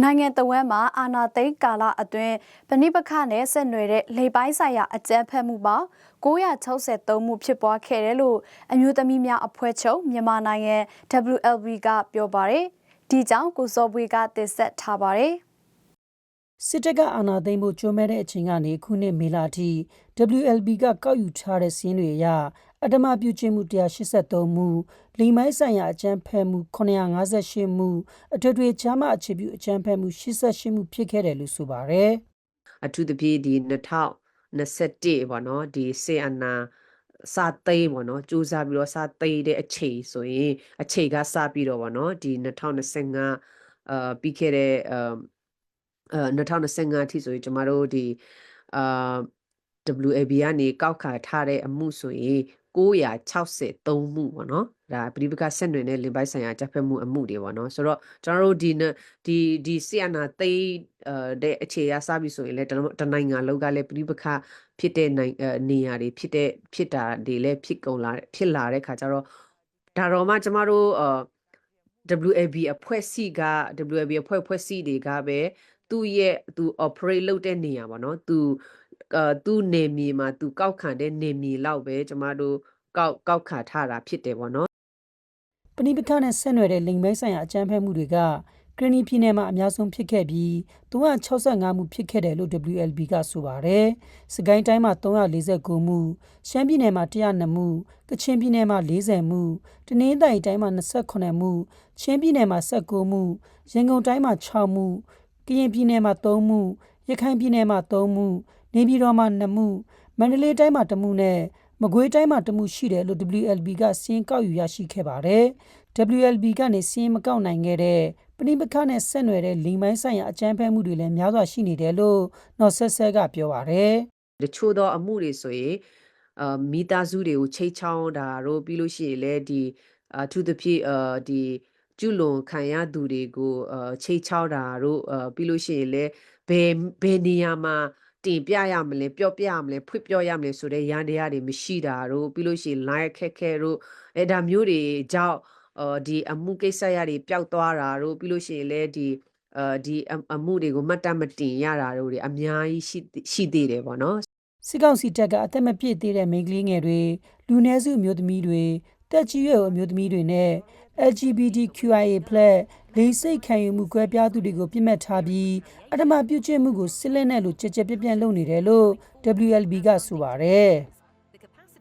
နိုင်ငံတော်ဝန်မှာအာနာသိန်းကာလအတွင်းပဏိပခနဲ့ဆက်နွယ်တဲ့လေပိုင်းဆိုင်ရာအကြမ်းဖက်မှုပေါင်း963မှုဖြစ်ပွားခဲ့တယ်လို့အမျိုးသမီးများအဖွဲ့ချုပ်မြန်မာနိုင်ငံ WLB ကပြောပါတယ်။ဒီကြောင့်ကိုစောပွေကတင်ဆက်ထားပါတယ်။စစ်တပ်ကအာဏာသိမ်းဖို့ကြိုးမဲတဲ့အချိန်ကနေခုနှစ်မေလအထိ WLB ကကောက်ယူထားတဲ့စီးရင်တွေအရ အတ္တမပြုကျင့်မှု183မှုလိမ်မိုင်းဆိုင်ရာအကြမ်းဖက်မှု958မှုအထွေထွေချားမအခြေပြုအကြမ်းဖက်မှု88မှုဖြစ်ခဲ့တယ်လို့ဆိုပါတယ်အထူးသဖြင့်ဒီ2021ပေါ့နော်ဒီစေအနာစာသိမ်းပေါ့နော်စူးစမ်းပြီးတော့စာသိမ်းတဲ့အချိန်ဆိုရင်အချိန်ကစပြီးတော့ပေါ့နော်ဒီ2025အာပြီးခဲ့တဲ့အာအဲ2025အထိဆိုရင်ကျမတို့ဒီအာ WAB ကနေကောက်ခါထားတဲ့အမှုဆိုရင် 963မှုပေါ့နော်ဒါပရိပကဆက်နွယ်တဲ့လင်ပိုင်းဆိုင်ရာကြက်ဖက်မှုအမှုတွေပေါ့နော်ဆိုတော့ကျွန်တော်တို့ဒီဒီဒီဆီယနာသိအဲတဲ့အခြေအရစပြီဆိုရင်လည်းတနိုင်ငံလုံးကလည်းပရိပကဖြစ်တဲ့နိုင်နေရာတွေဖြစ်တဲ့ဖြစ်တာတွေလည်းဖြစ်ကုန်လာဖြစ်လာတဲ့ခါကျတော့ဒါတော့မှကျမတို့အာ WAB အဖွဲ့စီက WAB အဖွဲ့ဖွဲ့စီတွေကပဲသူ့ရဲ့သူ operate လုပ်တဲ့နေရာပေါ့နော်သူ အာသူ့နေမြေမှာသူကောက်ခံတဲ့နေမြေလောက်ပဲကျမတို့ကောက်ကောက်ခါထားတာဖြစ်တယ်ပေါ့နော်ပဏိပခနဲ့ဆက်နွယ်တဲ့လိမ်မိုင်းဆိုင်ရာအကြမ်းဖက်မှုတွေကကရနီပြည်နယ်မှာအများဆုံးဖြစ်ခဲ့ပြီး365မှုဖြစ်ခဲ့တယ်လို့ WLB ကဆိုပါတယ်။စကိုင်းတိုင်းမှာ349မှု၊ရှမ်းပြည်နယ်မှာ102မှု၊ကချင်ပြည်နယ်မှာ40မှု၊တနင်္သာရီတိုင်းမှာ28မှု၊ချင်းပြည်နယ်မှာ19မှု၊ရန်ကုန်တိုင်းမှာ6မှု၊ကရင်ပြည်နယ်မှာ3မှု၊ ရခိုင်ပြည်နယ်မှာ3မှု၊နေပြည်တော်မှာ2မှု၊မန္တလေးတိုင်းမှာ1မှုနဲ့မကွေးတိုင်းမှာတမှုရှိတယ်လို့ WLB ကစီးရင်ကောက်ယူရရှိခဲ့ပါတယ်။ WLB ကနေစီးရင်မကောက်နိုင်ခဲ့တဲ့ပဏိပခနဲ့ဆက်နွယ်တဲ့လိမ်မိုင်းဆိုင်ရာအကြမ်းဖက်မှုတွေလည်းများစွာရှိနေတယ်လို့နော်ဆက်ဆဲကပြောပါတယ်တချို့သောအမှုတွေဆိုရင်အာမိသားစုတွေကိုချိတ်ချောင်းတာတို့ပြီးလို့ရှိရင်လည်းဒီအထူးသဖြင့်အာဒီ ကျุလွန်ခံရသူတွေကိုအာချိတ်ချောင်းတာတို့အာပြီးလို့ရှိရင်လည်းဘယ်ဘယ်နေရာမှာတင်ပြရမလဲပြောပြရမလဲဖွင့်ပြောရမလဲဆိုတဲ့ရန်တရားတွေမရှိတာတို့ပြီးလို့ရှိရင် line ခက်ခဲတို့အဲဒါမျိုးတွေကြောင့်အော်ဒီအမှုကိစ္စရတွေပျောက်သွားတာတို့ပြီးလို့ရှိရင်လည်းဒီအာဒီအမှုတွေကိုမှတ်တမ်းမတင်ရတာတို့တွေအများကြီးရှိရှိသေးတယ်ပေါ့နော်စစ်ကောင်စီတပ်ကအသက်မပြည့်သေးတဲ့မိန်းကလေးငယ်တွေလူနည်းစုအမျိုးသမီးတွေတက်ကြီးရွယ်အမျိုးသမီးတွေနဲ့ LGBTQIA+ လိင်စိတ်ခံယူမှုကွဲပြားသူတွေကိုပြစ်မှတ်ထားပြီးအထမပြုကျင့်မှုကို စစ်လက်နဲ့လို့ကြကြပြပြန့်လုပ်နေတယ်လို့ WLB က ဆိုပါတယ်။